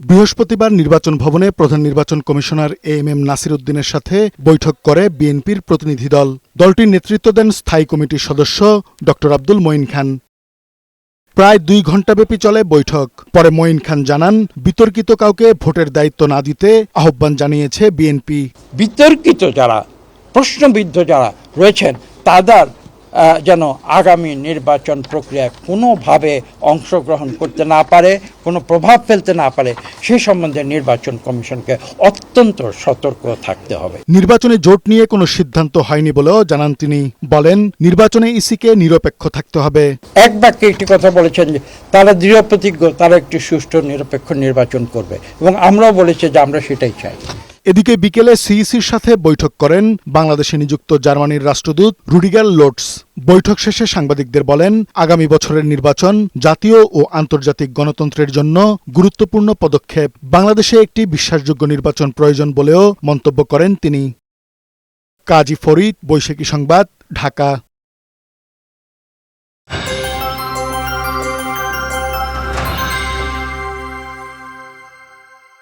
বৃহস্পতিবার নির্বাচন ভবনে প্রধান নির্বাচন commissioner A M M Nasir উদ্দিনের সাথে বৈঠক করে বিএনপির প্রতিনিধি দল। দলটির নেতৃত্ব দেন স্থায়ী কমিটির সদস্য ড. আব্দুল মঈন খান। প্রায় দুই ঘণ্টাব্যাপী চলে বৈঠক। পরে মঈন খান জানান, বিতর্কিত কাউকে ভোটের দায়িত্ব না দিতে আহ্বান জানিয়েছে বিএনপি। বিতর্কিত যারা, প্রশ্নবিদ্ধ যারা রয়েছেন, তাদের যেন আগামী নির্বাচন প্রক্রিয়ায় কোনোভাবে অংশগ্রহণ করতে না পারে কোনো প্রভাব ফেলতে না পারে সে সম্বন্ধে নির্বাচন কমিশনকে অত্যন্ত সতর্ক থাকতে হবে। নির্বাচনে জোট নিয়ে কোনো সিদ্ধান্ত হয়নি বলেও জানান তিনি। বলেন নির্বাচনে ইসিকে নিরপেক্ষ থাকতে হবে। এক বাক্যে একটি কথা বলেছেন যে তারা দৃঢ় প্রতিজ্ঞ তারা একটি সুষ্ঠু নিরপেক্ষ নির্বাচন করবে। এবং আমরাও বলেছি যে আমরা সেটাই চাই। এদিকে বিকেলে সিইসির সাথে বৈঠক করেন বাংলাদেশে নিযুক্ত জার্মানির রাষ্ট্রদূত রুডিগার লোটস বৈঠক শেষে সাংবাদিকদের বলেন, আগামী বছরের নির্বাচন জাতীয় ও আন্তর্জাতিক গণতন্ত্রের জন্য গুরুত্বপূর্ণ পদক্ষেপ। বাংলাদেশে একটি বিশ্বাসযোগ্য নির্বাচন প্রয়োজন বলেও মন্তব্য করেন তিনি। কাজী ফরিদ, বৈশাখী সংবাদ, ঢাকা।